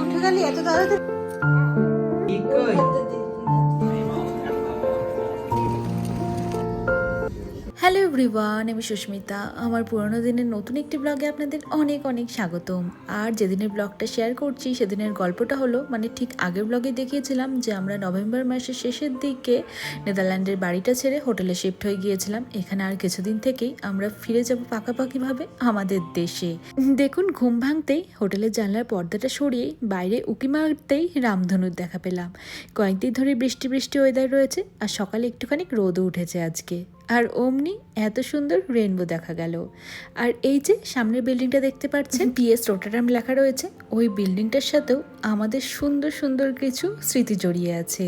উঠে গেলি? এত তাড়াতাড়ি হ্যালো এভরিওয়ান, আমি সুস্মিতা। আমার পুরোনো দিনের নতুন একটি ব্লগে আপনাদের অনেক অনেক স্বাগতম। আর যেদিনের ব্লগটা শেয়ার করছি, সেদিনের গল্পটা হলো মানে ঠিক আগের ব্লগে দেখিয়েছিলাম যে আমরা নভেম্বর মাসের শেষের দিকে নেদারল্যান্ডের বাড়িটা ছেড়ে হোটেলে শিফট হয়ে গিয়েছিলাম। এখানে আর কিছুদিন থেকেই আমরা ফিরে যাব পাকাপাকিভাবে আমাদের দেশে। দেখুন, ঘুম ভাঙতেই হোটেলের জানলার পর্দাটা সরিয়ে বাইরে উকি মারতেই রামধনুর দেখা পেলাম। কয়েকদিন ধরে বৃষ্টি বৃষ্টি ওয়েদার রয়েছে, আর সকালে একটুখানি রোদও উঠেছে আজকে। আর অমনি এত সুন্দর রেনবো দেখা গেল। আর এই যে সামনের বিল্ডিংটা দেখতে পাচ্ছেন পিএস রোটারাম লেখা রয়েছে ওই বিল্ডিংটার সাথেও আমাদের সুন্দর সুন্দর কিছু স্মৃতি জড়িয়ে আছে।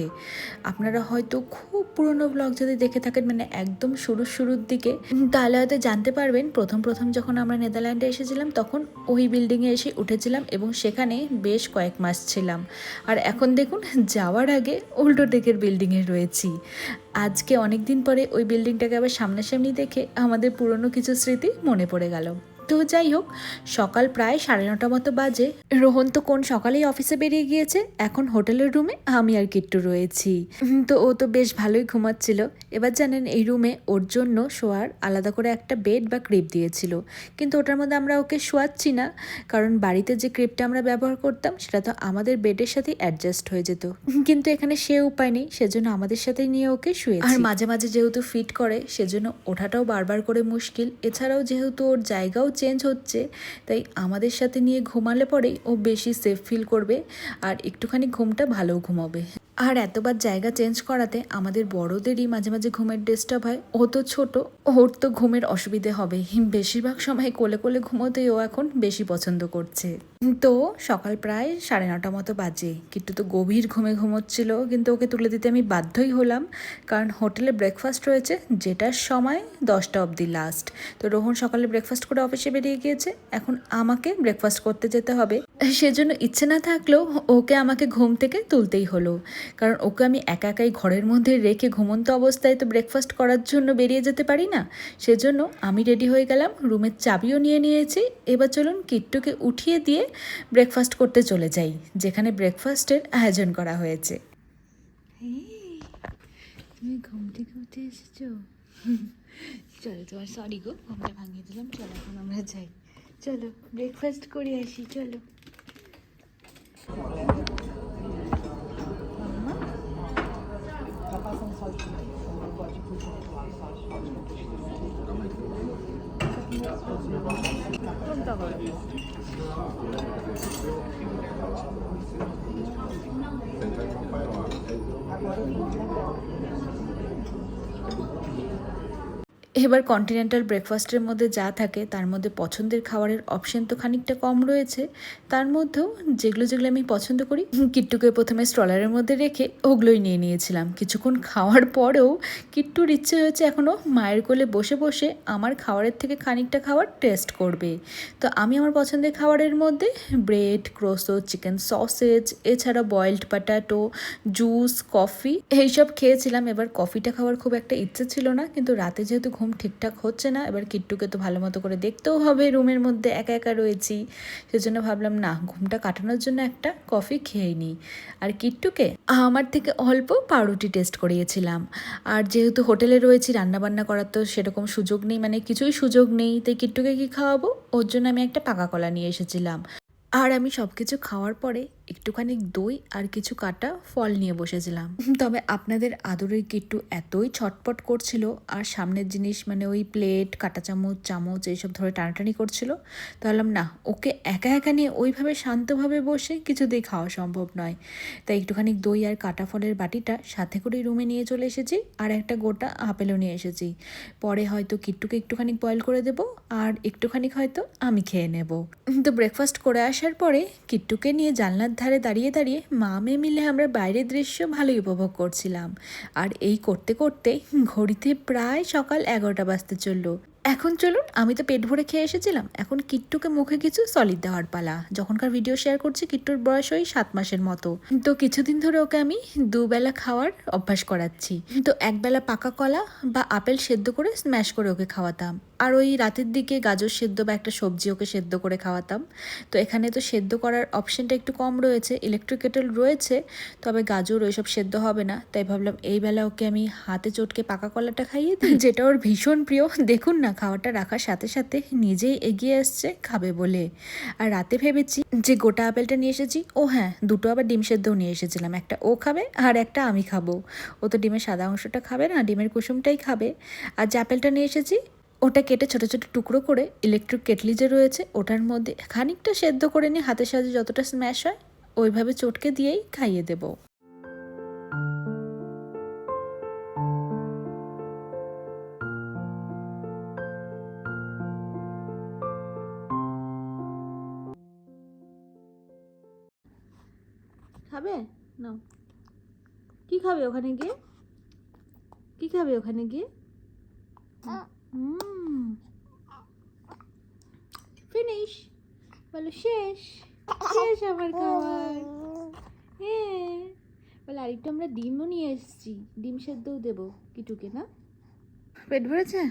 আপনারা হয়তো খুব পুরনো ব্লগ যদি দেখে থাকেন মানে একদম শুরু, শুরুর দিকে, তাহলে হয়তো জানতে পারবেন, প্রথম প্রথম যখন আমরা নেদারল্যান্ডে এসেছিলাম, তখন ওই বিল্ডিংয়ে এসে উঠেছিলাম এবং সেখানে বেশ কয়েক মাস ছিলাম। আর এখন দেখুন, যাওয়ার আগে উল্টো দিকের বিল্ডিংয়ে রয়েছি। আজকে অনেক দিন পরে ওই বিল্ডিংটাকে আবার সামনাসামনি দেখে আমাদের পুরনো কিছু স্মৃতি মনে পড়ে গেল। তো যাই হোক, সকাল প্রায় সাড়ে নটা মতো বাজে। রোহন তো কোন সকালেই অফিসে বেরিয়ে গিয়েছে, এখন হোটেলের রুমে আমি আর কিট্টু রয়েছি। তো ও তো বেশ ভালোই ঘুমাচ্ছিল। এবার জানেন, এই রুমে ওর জন্য শোয়ার আলাদা করে একটা বেড বা ক্রিপ দিয়েছিল। কিন্তু ওটার মধ্যে আমরা ওকে শোয়াচ্ছি না, কারণ বাড়িতে যে ক্রিপটা আমরা ব্যবহার করতাম, সেটা তো আমাদের বেডের সাথেই অ্যাডজাস্ট হয়ে যেত। কিন্তু এখানে সে উপায় নেই, সেজন্য আমাদের সাথে নিয়ে ওকে শুয়ে আর মাঝে মাঝে যেহেতু ফিট করে, সেজন্য ওঠাটাও বারবার করে মুশকিল। এছাড়াও যেহেতু ওর জায়গাও চেঞ্জ হচ্ছে। তাই আমাদের সাথে নিয়ে ঘুমালে পরেই ও বেশি সেফ ফিল করবে। আর একটুখানি ঘুমটা ভালো ঘুমাবে। আর এতবার জায়গা চেঞ্জ করাতে আমাদের বড়দেরই মাঝে মাঝে ঘুমের ডিস্টার্ব হয়। ও তো ছোট, ওর তো ঘুমের অসুবিধে হবে বেশিরভাগ সময় কোলে কোলে ঘুমোতেই ও এখন বেশি পছন্দ করছে। তো সকাল প্রায় সাড়ে নটা মতো বাজে। কিন্তু তো গভীর ঘুমে ঘুমোচ্ছিল। কিন্তু ওকে তুলে দিতে আমি বাধ্যই হলাম। কারণ হোটেলে ব্রেকফাস্ট রয়েছে, যেটার সময় দশটা অবধি লাস্ট তো রোহন সকালে ব্রেকফাস্ট করে অফিসে বেরিয়ে গিয়েছে। এখন আমাকে ব্রেকফাস্ট করতে যেতে হবে। সেজন্য ইচ্ছে না থাকলেও ওকে আমাকে ঘুম থেকে তুলতেই হলো। কারণ ওকে আমি একা একাই ঘরের মধ্যে রেখে ঘুমন্ত অবস্থায় তো ব্রেকফাস্ট করার জন্য বেরিয়ে যেতে পারি না। সেজন্য আমি রেডি হয়ে গেলাম, রুমের চাবিও নিয়ে নিয়েছি। এবার চলুন কিট্টুকে উঠিয়ে দিয়ে ব্রেকফাস্ট করতে চলে যাই, যেখানে ব্রেকফাস্টের আয়োজন করা হয়েছে। তুমি ঘুম থেকে উঠে চলো, তোমার সরি গো, ঘুমটা ভাঙিয়ে দিলাম, চলো এখন আমরা যাই। চলো ব্রেকফাস্ট করে আসি, চলো। Thank you. এবার কন্টিনেন্টাল ব্রেকফাস্টের মধ্যে যা থাকে, তার মধ্যে পছন্দের খাবারের অপশন তো খানিকটা কম রয়েছে। তার মধ্যেও যেগুলো যেগুলো আমি পছন্দ করি, কিট্টুকে প্রথমে স্ট্রলারের মধ্যে রেখে ওগুলোই নিয়ে নিয়েছিলাম। কিছুক্ষণ খাওয়ার পরেও কিট্টুর ইচ্ছে হয়েছে এখনও মায়ের কোলে বসে বসে আমার খাবারের থেকে খানিকটা খাবার টেস্ট করবে। তো আমি আমার পছন্দের খাবারের মধ্যে ব্রেড, ক্রোসো, চিকেন সসেজ, এছাড়া বয়েলড পটাটো, জুস, কফি, এইসব খেয়েছিলাম। এবার কফিটা খাওয়ার খুব একটা ইচ্ছে ছিল না, কিন্তু রাতে যেহেতু ঘুম ঠিকঠাক হচ্ছে না। এবার কিট্টুকে তো ভালো মতো করে দেখতেও হবে, রুমের মধ্যে একা একা রয়েছি। সেজন্য ভাবলাম, না, ঘুমটা কাটানোর জন্য একটা কফি খেয়ে নিই। আর কিট্টুকে আমার থেকে অল্প পাউরুটি টেস্ট করিয়েছিলাম। আর যেহেতু হোটেলে রয়েছি, রান্নাবান্না করার তো সেরকম সুযোগ নেই মানে কিছুই সুযোগ নেই। তাই কিট্টুকে কি খাওয়াবো? ওর জন্য আমি একটা পাকা কলা নিয়ে এসেছিলাম। আর আমি সব কিছু খাওয়ার পরে একটুখানি দই আর কিছু কাটা ফল নিয়ে বসেছিলাম। তবে আপনাদের আদরের কিট্টু এতই ছটপট করছিল আর সামনের জিনিস মানে ওই প্লেট, কাটা চামচ চামচ এইসব ধরে টানাটানি করছিল তাহলে না, ওকে একা একা নিয়ে ওইভাবে শান্তভাবে বসে কিছুতেই খাওয়া সম্ভব নয়। তাই একটুখানি দই আর কাটা ফলের বাটিটা সাথে করে রুমে নিয়ে চলে এসেছি আর একটা গোটা আপেলও নিয়ে এসেছি। পরে হয়তো কিট্টুকে একটুখানি বয়েল করে দেবো আর একটুখানি হয়তো আমি খেয়ে নেব। তো ব্রেকফাস্ট করে আসার পরে কিট্টুকে নিয়ে জানলার ধারে দাঁড়িয়ে দাঁড়িয়ে মা মেয়ে মিলে আমরা বাইরের দৃশ্য ভালোই উপভোগ করছিলাম। আর এই করতে করতে ঘড়িতে প্রায় সকাল এগারোটা বাজতে চলল। এখন চলুন, আমি তো পেট ভরে খেয়ে এসেছিলাম। এখন কিট্টুকে মুখে কিছু সলিড দেওয়ার পালা। যখনকার ভিডিও শেয়ার করছি, কিট্টুর বয়স ওই সাত মাসের মতো। তো কিছুদিন ধরে ওকে আমি দুবেলা খাওয়ার অভ্যাস করাচ্ছি। তো একবেলা পাকা কলা বা আপেল সেদ্ধ করে স্ম্যাশ করে ওকে খাওয়াতাম। আর ওই রাতের দিকে গাজর সেদ্ধ বা একটা সবজি ওকে সেদ্ধ করে খাওয়াতাম। তো এখানে তো সেদ্ধ করার অপশনটা একটু কম রয়েছে ইলেকট্রিক কেটেল রয়েছে তবে গাজর ওইসব সেদ্ধ হবে না। তাই ভাবলাম এই বেলা ওকে আমি হাতে চটকে পাকা কলাটা খাইয়ে দিই যেটা ওর ভীষণ প্রিয়। দেখুন না খাওয়াটা রাখার সাথে সাথে নিজেই এগিয়ে আসছে খাবে বলে। আর রাতে ভেবেছি যে গোটা আপেলটা নিয়ে এসেছি ও হ্যাঁ দুটো আবার ডিম সেদ্ধও নিয়ে এসেছিলাম একটা ও খাবে আর একটা আমি খাব। ও তো ডিমের সাদা অংশটা খাবে না ডিমের কুসুমটাই খাবে। আর যে আপেলটা নিয়ে এসেছি ওটা কেটে ছোট ছোট টুকরো করে ইলেকট্রিক কেটলি যে রয়েছে ওটার মধ্যে খানিকটা সেদ্ধ করে নিয়ে হাতের সাথে যতটা স্ম্যাশ হয় ওইভাবে চটকে দিয়েই খাইয়ে দেবো। খাবে? নাও। কি খাবে ওখানে গিয়ে? কি খাবে ওখানে গিয়ে? ফিনিশ বলো শেষ। শেষ আমার খাবার। হ্যাঁ। বলে আরেকটু আমরা ডিমও নিয়ে এসেছি। ডিম সেদ্ধও দেবো কিটুকে না? পেট ভরেছে?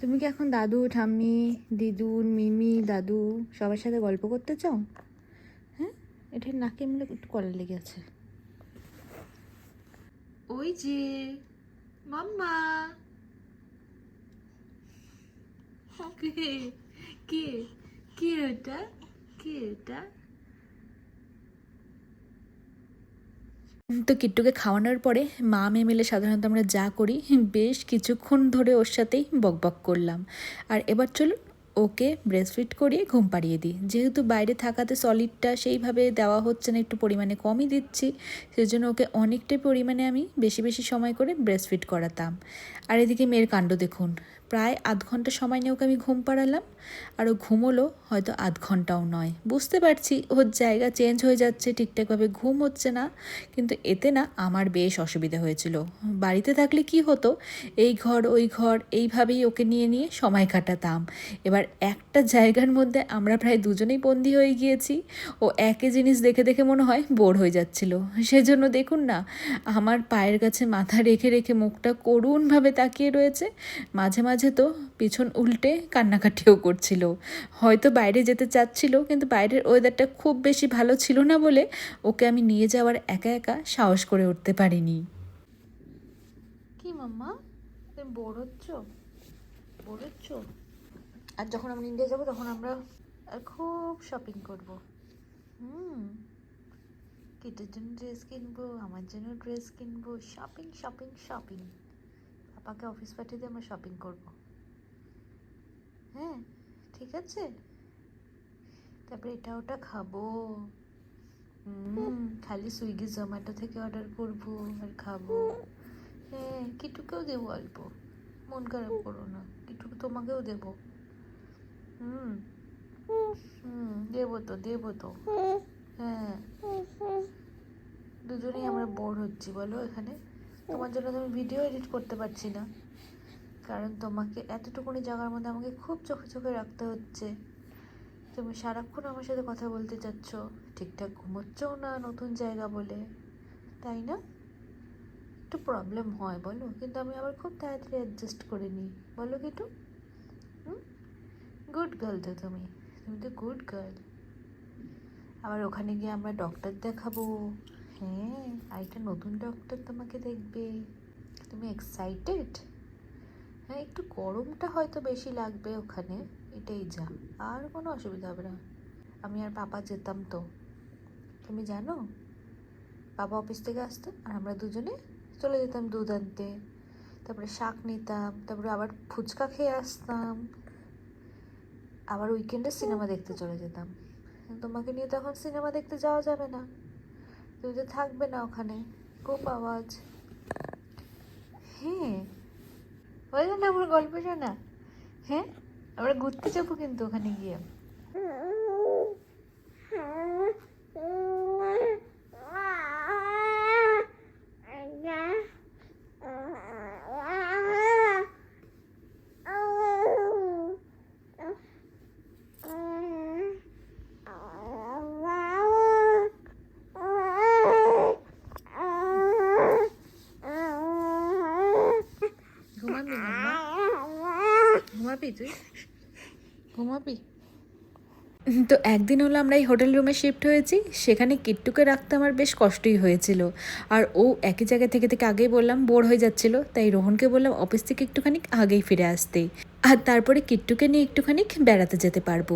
তুমি কি এখন দাদু ঠাম্মি দিদুন মিমি দাদু সবার সাথে গল্প করতে চাও? হ্যাঁ? এটা নাকে মিলে একটু কলার লেগে আছে। ওই যে মাম্মা। কে কে তো কিট্টুকে খাওয়ানোর পরে মা মেয়ে মিলে সাধারণত আমরা যা করি, বেশ কিছুক্ষণ ধরে ওর সাথেই বকবক করলাম। আর এবার চলুন ওকে ব্রেস্টফিট করিয়ে ঘুম পাড়িয়ে দিই। যেহেতু বাইরে থাকাতে সলিডটা সেইভাবে দেওয়া হচ্ছে না, একটু পরিমাণে কমই দিচ্ছি, সেজন্য ওকে অনেকটাই পরিমাণে আমি বেশি বেশি সময় করে ব্রেস্টফিট করাতাম। আর এদিকে মেয়ের কাণ্ড দেখুন। প্রায় আধ ঘণ্টা সময় নিয়ে ওকে আমি ঘুম পাড়ালাম। আর ও ঘুমোলো হয়তো আধ ঘন্টাও নয়। বুঝতে পারছি ওর জায়গা চেঞ্জ হয়ে যাচ্ছে, ঠিকঠাকভাবে ঘুম হচ্ছে না। কিন্তু এতে না আমার বেশ অসুবিধা হয়েছিল। বাড়িতে থাকলে কি হতো? এই ঘর, ওই ঘর, এইভাবেই ওকে নিয়ে নিয়ে সময় কাটাতাম। এবার একটা জায়গার মধ্যে আমরা প্রায় দুজনেই বন্দি হয়ে গিয়েছি। ও একই জিনিস দেখে দেখে মনে হয় বোর হয়ে যাচ্ছিল। সেজন্য দেখুন না, আমার পায়ের কাছে মাথা রেখে রেখে মুখটা করুণভাবে তাকিয়ে রয়েছে। মাঝে মাঝে তো পিছন উল্টে কান্নাকাটিও করছিল। হয়তো বাইরে যেতে চাচ্ছিল, কিন্তু বাইরের ওয়েদারটা খুব বেশি ভালো ছিল না বলে ওকে আমি নিয়ে যাওয়ার একা একা সাহস করে উঠতে পারিনি। কি মাম্মা? তুমি বোর হচ্ছ? হচ্ছ? আর যখন আমরা ইন্ডিয়া যাব, তখন আমরা খুব শপিং করব। হুম। কিটের জন্য ড্রেস কিনবো, আমার জন্য ড্রেস কিনবো শপিং শপিং শপিং পাপাকে অফিস পাঠিয়ে দিয়ে আমরা শপিং করব। হ্যাঁ ঠিক আছে? তারপরে এটা ওটা খাব। খালি সুইগি, জোম্যাটো থেকে অর্ডার করব আর খাব। হ্যাঁ কিটুকেও দেবো অল্প। মন খারাপ করো না, কিটুকে তোমাকেও দেবো। হুম হুম, দেবো তো দেবো তো। হ্যাঁ দুজনেই আমরা বোর হচ্ছি, বলো এখানে। তোমার জন্য আমি ভিডিও এডিট করতে পারছি না। কারণ তোমাকে এতটুকুনি জায়গার মধ্যে আমাকে খুব চোখে চোখে রাখতে হচ্ছে। তুমি সারাক্ষণ আমার সাথে কথা বলতে চাচ্ছ, ঠিকঠাক ঘুমোচ্ছও না নতুন জায়গা বলে, তাই না? একটু প্রবলেম হয়, বলো। কিন্তু আমি আবার খুব তাড়াতাড়ি অ্যাডজাস্ট করে নিই। বলো কিটু। গুড গার্ল তো তুমি। তুমি তো গুড গার্ল আবার ওখানে গিয়ে আমরা ডক্টর দেখাবো। হ্যাঁ আরেকটা নতুন ডক্টর তোমাকে দেখবে। তুমি এক্সাইটেড হ্যাঁ একটু গরমটা হয়তো বেশি লাগবে ওখানে, এটাই যা, আর কোনো অসুবিধা হবে না। আমি আর পাপা যেতাম তো। তুমি জানো? বাবা অফিস থেকে আসতো, আর আমরা দুজনে চলে যেতাম দুধ আনতে তারপরে শাক নিতাম, তারপরে আবার ফুচকা খেয়ে আসতাম। আবার উইকেন্ডে সিনেমা দেখতে চলে যেতাম। তোমাকে নিয়ে তখন সিনেমা দেখতে যাওয়া যাবে না। তুমি তো থাকবে না ওখানে। খুব আওয়াজ। হ্যাঁ। হয়ে না আমার গল্প শোনা। হ্যাঁ? আমরা ঘুরতে যাব কিন্তু ওখানে গিয়ে। ঘুমাবি তুই? ঘুমাবি। তো একদিন হলো আমরা এই হোটেল রুমে শিফট হয়েছি, সেখানে কিট্টুকে রাখতে আমার বেশ কষ্টই হয়েছিল। আর ও একই জায়গা থেকে থেকে আগেই বললাম বোর হয়ে যাচ্ছিল, তাই রোহনকে বললাম অফিস থেকে একটুখানি আগেই ফিরে আসতে। আর তারপরে কিট্টুকে নিয়ে একটুখানি বেড়াতে যেতে পারব।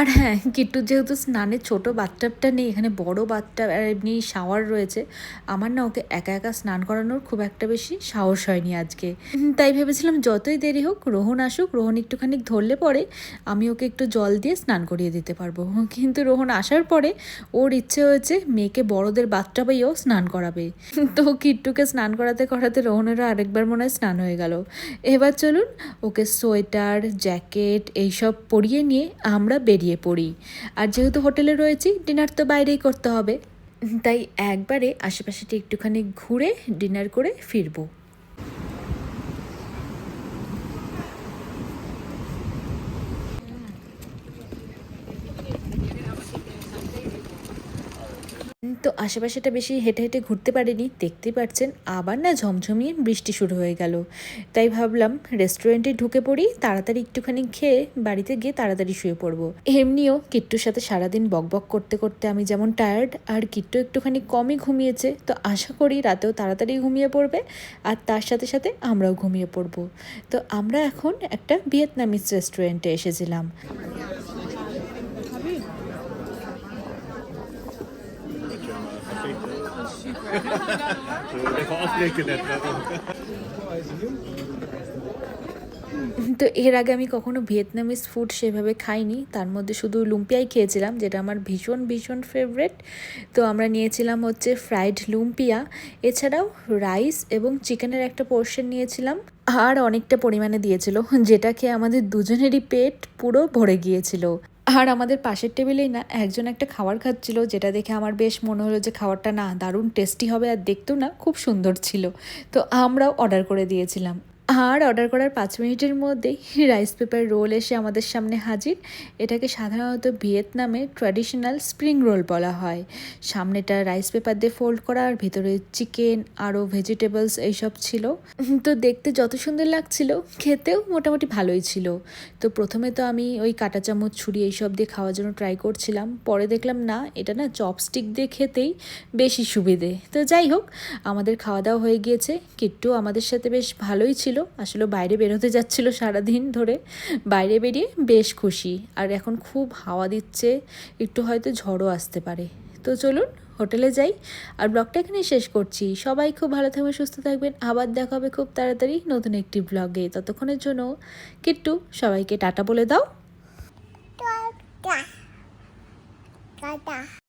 আর হ্যাঁ কিট্টুর যেহেতু স্নানের ছোট বাথটাবটা নেই, এখানে বড় বাথটাব আর এমনি শাওয়ার রয়েছে, আমার না ওকে একা একা স্নান করানোর খুব একটা বেশি সাহস হয়নি আজকে। তাই ভেবেছিলাম যতই দেরি হোক রোহন আসুক, রোহন একটুখানি ধরলে পরে আমি ওকে একটু জল দিয়ে স্নান করিয়ে দিতে পারব। কিন্তু রোহন আসার পরে ওর ইচ্ছে হয়েছে মেয়েকে বড়দের বাথটাবেও স্নান করাবে। তো কিট্টুকে স্নান করাতে করাতে রোহনেরও আরেকবার মনে হয় স্নান হয়ে গেল। এবার চলুন ওকে সোয়েটার, জ্যাকেট এইসব পরিয়ে নিয়ে আমরা বেরিয়ে পড়ি। আর যেহেতু হোটেলে রয়েছি, ডিনার তো বাইরেই করতে হবে। তাই একবারে আশেপাশেটি একটুখানি ঘুরে ডিনার করে ফিরবো। তো আশেপাশেটা বেশি হেঁটে হেঁটে ঘুরতে পারিনি, দেখতেই পাচ্ছেন আবার না ঝমঝমিয়ে বৃষ্টি শুরু হয়ে গেল। তাই ভাবলাম রেস্টুরেন্টে ঢুকে পড়ি, তাড়াতাড়ি একটুখানি খেয়ে বাড়িতে গিয়ে তাড়াতাড়ি শুয়ে পড়ব। এমনিও কিট্টুর সাথে সারাদিন বকবক করতে করতে আমি যেমন টায়ার্ড আর কিট্টু একটুখানি কমই ঘুমিয়েছে, তো আশা করি রাতেও তাড়াতাড়ি ঘুমিয়ে পড়বে, আর তার সাথে সাথে আমরাও ঘুমিয়ে পড়ব। তো আমরা এখন একটা ভিয়েতনামিজ রেস্টুরেন্টে এসেছিলাম। তো এর আগে আমি কখনো ভিয়েতনামিজ ফুড সেভাবে খাইনি। তার মধ্যে শুধু লুম্পিয়াই খেয়েছিলাম, যেটা আমার ভীষণ ভীষণ ফেভারেট তো আমরা নিয়েছিলাম হচ্ছে ফ্রাইড লুম্পিয়া এছাড়াও রাইস এবং চিকেনের একটা পোর্শন নিয়েছিলাম। আর অনেকটা পরিমাণে দিয়েছিল, যেটা খেয়ে আমাদের দুজনেরই পেট পুরো ভরে গিয়েছিল। আর আমাদের পাশের টেবিলেই না একজন একটা খাবার খাচ্ছিল, যেটা দেখে আমার বেশ মনে হলো যে খাবারটা না দারুণ টেস্টি হবে আর দেখতেও না খুব সুন্দর ছিল। তো আমরাও অর্ডার করে দিয়েছিলাম। আর অর্ডার করার পাঁচ মিনিটের মধ্যেই রাইস পেপার রোল এসে আমাদের সামনে হাজির। এটাকে সাধারণত ভিয়েতনামে ট্র্যাডিশনাল স্প্রিং রোল বলা হয়। সামনেটা রাইস পেপার দিয়ে ফোল্ড করা, আর ভিতরে চিকেন আরও ভেজিটেবলস এইসব ছিল। তো দেখতে যত সুন্দর লাগছিল, খেতেও মোটামুটি ভালোই ছিল। তো প্রথমে তো আমি ওই কাঁটা চামচ ছুরি এইসব দিয়ে খাওয়ার জন্য ট্রাই করছিলাম। পরে দেখলাম, না, এটা না চপস্টিক দিয়ে খেতেই বেশি সুবিধে। তো যাই হোক, আমাদের খাওয়া দাওয়া হয়ে গিয়েছে। কিট্টু আমাদের সাথে বেশ ভালোই ছিল। আসলে বাইরে বেরোতে যাচ্ছিল সারাদিন ধরে। বাইরে বেরিয়ে বেশ খুশি। আর এখন খুব হাওয়া দিচ্ছে, একটু হয়তো ঝড়ও আসতে পারে। তো চলুন, হোটেলে যাই। আর ব্লগটা এখানে শেষ করছি। সবাই খুব ভালো থাকবেন, সুস্থ থাকবেন। আবার দেখা হবে খুব তাড়াতাড়ি নতুন একটি ব্লগে। ততক্ষণের জন্য কিট্টু, সবাইকে টাটা বলে দাও. Tata.